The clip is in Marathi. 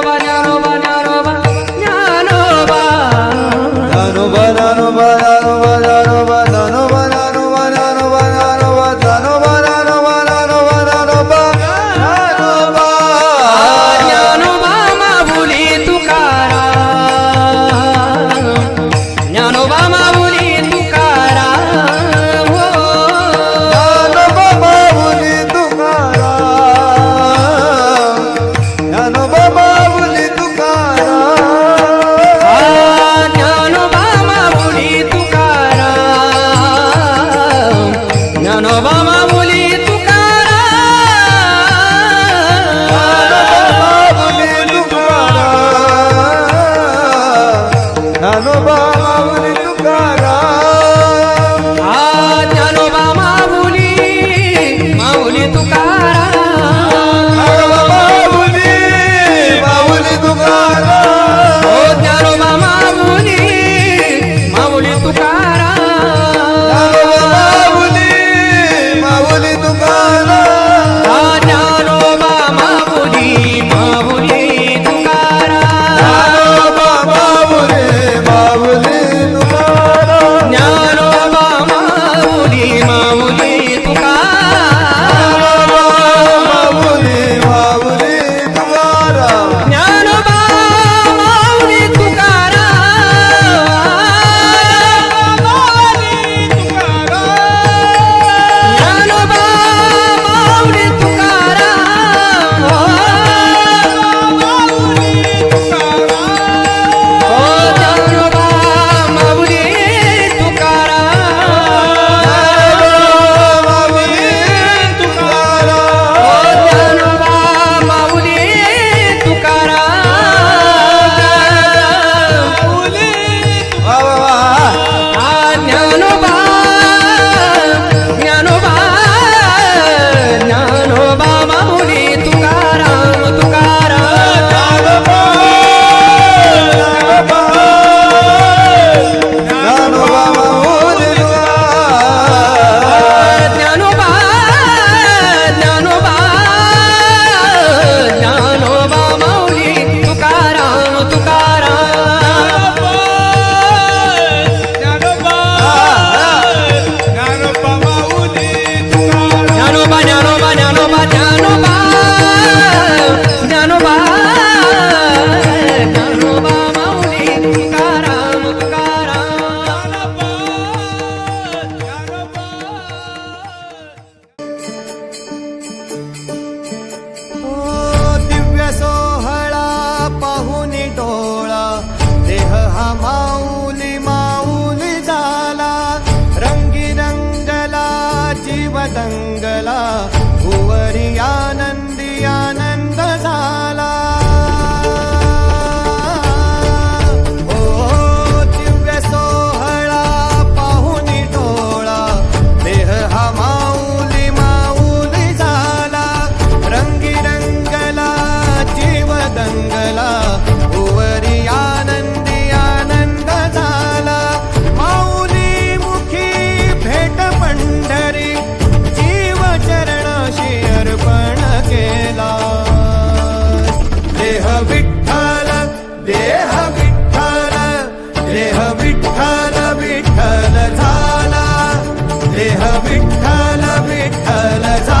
roba, nya roba, nya roba. vamos, vamos. Vitthal Vitthal जा.